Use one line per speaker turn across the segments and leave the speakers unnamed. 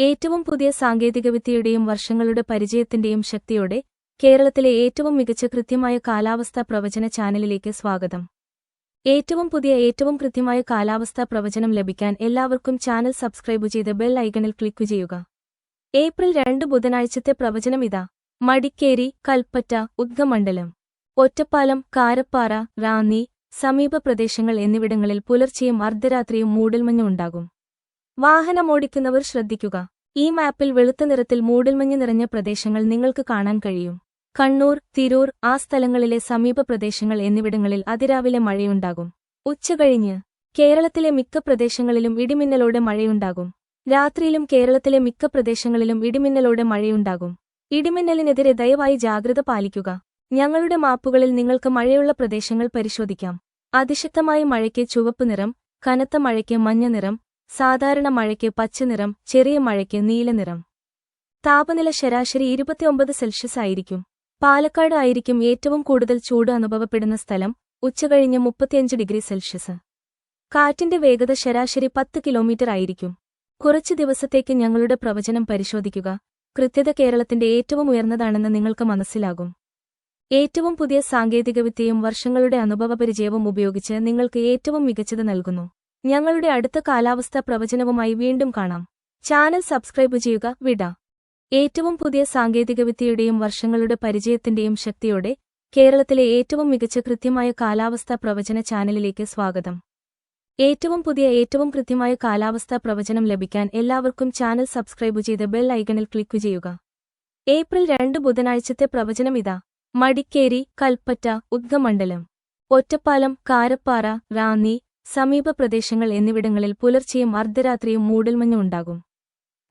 ഏറ്റവും പുതിയ സാങ്കേതികവിദ്യയുടെയും വർഷങ്ങളുടെ പരിചയത്തിന്റെയും ശക്തിയോടെ കേരളത്തിലെ ഏറ്റവും മികച്ച കൃത്യമായ കാലാവസ്ഥാ പ്രവചന ചാനലിലേക്ക് സ്വാഗതം. ഏറ്റവും പുതിയ ഏറ്റവും കൃത്യമായ കാലാവസ്ഥാ പ്രവചനം ലഭിക്കാൻ എല്ലാവർക്കും ചാനൽ സബ്സ്ക്രൈബ് ചെയ്ത് ബെൽ ഐക്കണിൽ ക്ലിക്ക് ചെയ്യുക. ഏപ്രിൽ രണ്ട് ബുധനാഴ്ചത്തെ പ്രവചനം ഇതാ. മടിക്കേരി കൽപ്പറ്റ ഉദ്ഗമണ്ഡലം ഒറ്റപ്പാലം കാരപ്പാറ റാന്നി സമീപ പ്രദേശങ്ങൾ എന്നിവിടങ്ങളിൽ പുലർച്ചെയും അർദ്ധരാത്രിയും മൂടൽമഞ്ഞ് ഉണ്ടാകും. വാഹനമോടിക്കുന്നവർ ശ്രദ്ധിക്കുക. ഈ മാപ്പിൽ വെളുത്ത നിറത്തിൽ മൂടൽമഞ്ഞ് നിറഞ്ഞ പ്രദേശങ്ങൾ നിങ്ങൾക്ക് കാണാൻ കഴിയും. കണ്ണൂർ തിരൂർ ആ സ്ഥലങ്ങളിലെ സമീപ പ്രദേശങ്ങൾ എന്നിവിടങ്ങളിൽ അതിരാവിലെ മഴയുണ്ടാകും. ഉച്ചകഴിഞ്ഞ് കേരളത്തിലെ മിക്ക പ്രദേശങ്ങളിലും ഇടിമിന്നലോടെ മഴയുണ്ടാകും. രാത്രിയിലും കേരളത്തിലെ മിക്ക പ്രദേശങ്ങളിലും ഇടിമിന്നലോടെ മഴയുണ്ടാകും. ഇടിമിന്നലിനെതിരെ ദയവായി ജാഗ്രത പാലിക്കുക. ഞങ്ങളുടെ മാപ്പുകളിൽ നിങ്ങൾക്ക് മഴയുള്ള പ്രദേശങ്ങൾ പരിശോധിക്കാം. അതിശക്തമായ മഴയ്ക്ക് ചുവപ്പ് നിറം കനത്ത മഴയ്ക്ക് മഞ്ഞ നിറം സാധാരണ മഴയ്ക്ക് പച്ചനിറം ചെറിയ മഴയ്ക്ക് നീലനിറം താപനില ശരാശരി ഇരുപത്തിയൊമ്പത് സെൽഷ്യസ് ആയിരിക്കും. പാലക്കാട് ആയിരിക്കും ഏറ്റവും കൂടുതൽ ചൂട് അനുഭവപ്പെടുന്ന സ്ഥലം ഉച്ചകഴിഞ്ഞ് മുപ്പത്തിയഞ്ച് ഡിഗ്രി സെൽഷ്യസ്. കാറ്റിന്റെ വേഗത ശരാശരി പത്ത് കിലോമീറ്റർ ആയിരിക്കും. കുറച്ചു ദിവസത്തേക്ക് ഞങ്ങളുടെ പ്രവചനം പരിശോധിക്കുക. കൃത്യത കേരളത്തിന്റെ ഏറ്റവും ഉയർന്നതാണെന്ന് നിങ്ങൾക്ക് മനസ്സിലാകും. ഏറ്റവും പുതിയ സാങ്കേതികവിദ്യയും വർഷങ്ങളുടെ അനുഭവപരിചയവും ഉപയോഗിച്ച് നിങ്ങൾക്ക് ഏറ്റവും മികച്ചത് നൽകുന്നു. ഞങ്ങളുടെ അടുത്ത കാലാവസ്ഥാ പ്രവചനവുമായി വീണ്ടും കാണാം. ചാനൽ സബ്സ്ക്രൈബ് ചെയ്യുക വിട. ഏറ്റവും പുതിയ സാങ്കേതികവിദ്യയുടെയും വർഷങ്ങളുടെ പരിചയത്തിന്റെയും ശക്തിയോടെ കേരളത്തിലെ ഏറ്റവും മികച്ച കൃത്യമായ കാലാവസ്ഥാ പ്രവചന ചാനലിലേക്ക് സ്വാഗതം. ഏറ്റവും പുതിയ ഏറ്റവും കൃത്യമായ കാലാവസ്ഥാ പ്രവചനം ലഭിക്കാൻ എല്ലാവർക്കും ചാനൽ സബ്സ്ക്രൈബ് ചെയ്ത് ബെൽ ഐക്കണിൽ ക്ലിക്ക് ചെയ്യുക. ഏപ്രിൽ രണ്ട് ബുധനാഴ്ചത്തെ പ്രവചനം ഇതാ. മടിക്കേരി കൽപ്പറ്റ ഉദ്ഗമണ്ഡലം. ഒറ്റപ്പാലം കാരപ്പാറ റാന്നി സമീപ പ്രദേശങ്ങൾ എന്നിവിടങ്ങളിൽ പുലർച്ചെയും അർദ്ധരാത്രിയും മൂടൽമഞ്ഞ് ഉണ്ടാകും.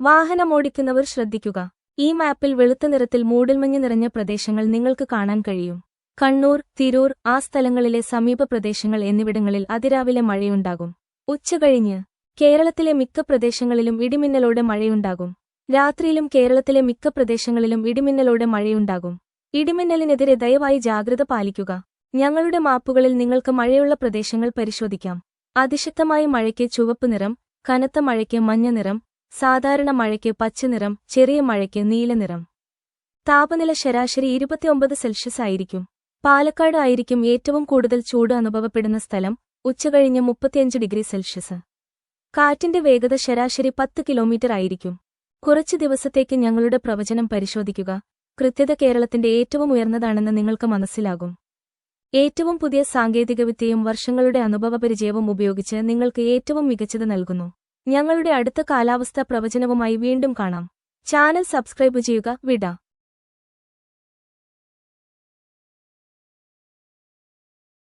വാഹനമോടിക്കുന്നവർ ശ്രദ്ധിക്കുക. ഈ മാപ്പിൽ വെളുത്ത നിറത്തിൽ മൂടൽമഞ്ഞ് നിറഞ്ഞ പ്രദേശങ്ങൾ നിങ്ങൾക്ക് കാണാൻ കഴിയും. കണ്ണൂർ തിരൂർ ആ സ്ഥലങ്ങളിലെ സമീപ പ്രദേശങ്ങൾ എന്നിവിടങ്ങളിൽ അതിരാവിലെ മഴയുണ്ടാകും. ഉച്ചകഴിഞ്ഞ് കേരളത്തിലെ മിക്ക പ്രദേശങ്ങളിലും ഇടിമിന്നലോടെ മഴയുണ്ടാകും. രാത്രിയിലും കേരളത്തിലെ മിക്ക പ്രദേശങ്ങളിലും ഇടിമിന്നലോടെ മഴയുണ്ടാകും. ഇടിമിന്നലിനെതിരെ ദയവായി ജാഗ്രത പാലിക്കുക. ഞങ്ങളുടെ മാപ്പുകളിൽ നിങ്ങൾക്ക് മഴയുള്ള പ്രദേശങ്ങൾ പരിശോധിക്കാം. അതിശക്തമായ മഴയ്ക്ക് ചുവപ്പ് നിറം കനത്ത മഴയ്ക്ക് മഞ്ഞ നിറം സാധാരണ മഴയ്ക്ക് പച്ചനിറം ചെറിയ മഴയ്ക്ക് നീലനിറം താപനില ശരാശരി ഇരുപത്തിയൊമ്പത് സെൽഷ്യസ് ആയിരിക്കും. പാലക്കാട് ആയിരിക്കും ഏറ്റവും കൂടുതൽ ചൂട് അനുഭവപ്പെടുന്ന സ്ഥലം ഉച്ചകഴിഞ്ഞ് മുപ്പത്തിയഞ്ച് ഡിഗ്രി സെൽഷ്യസ്. കാറ്റിന്റെ വേഗത ശരാശരി പത്ത് കിലോമീറ്റർ ആയിരിക്കും. കുറച്ച് ദിവസത്തേക്ക് ഞങ്ങളുടെ പ്രവചനം പരിശോധിക്കുക. കൃത്യത കേരളത്തിന്റെ ഏറ്റവും ഉയർന്നതാണെന്ന് നിങ്ങൾക്ക് മനസ്സിലാകും. ഏറ്റവും പുതിയ സാങ്കേതികവിദ്യയും വർഷങ്ങളുടെ അനുഭവപരിചയവും ഉപയോഗിച്ച് നിങ്ങൾക്ക് ഏറ്റവും മികച്ചത് നൽകുന്നു. ഞങ്ങളുടെ അടുത്ത കാലാവസ്ഥാ പ്രവചനവുമായി വീണ്ടും കാണാം. ചാനൽ സബ്സ്ക്രൈബ് ചെയ്യുക വിട.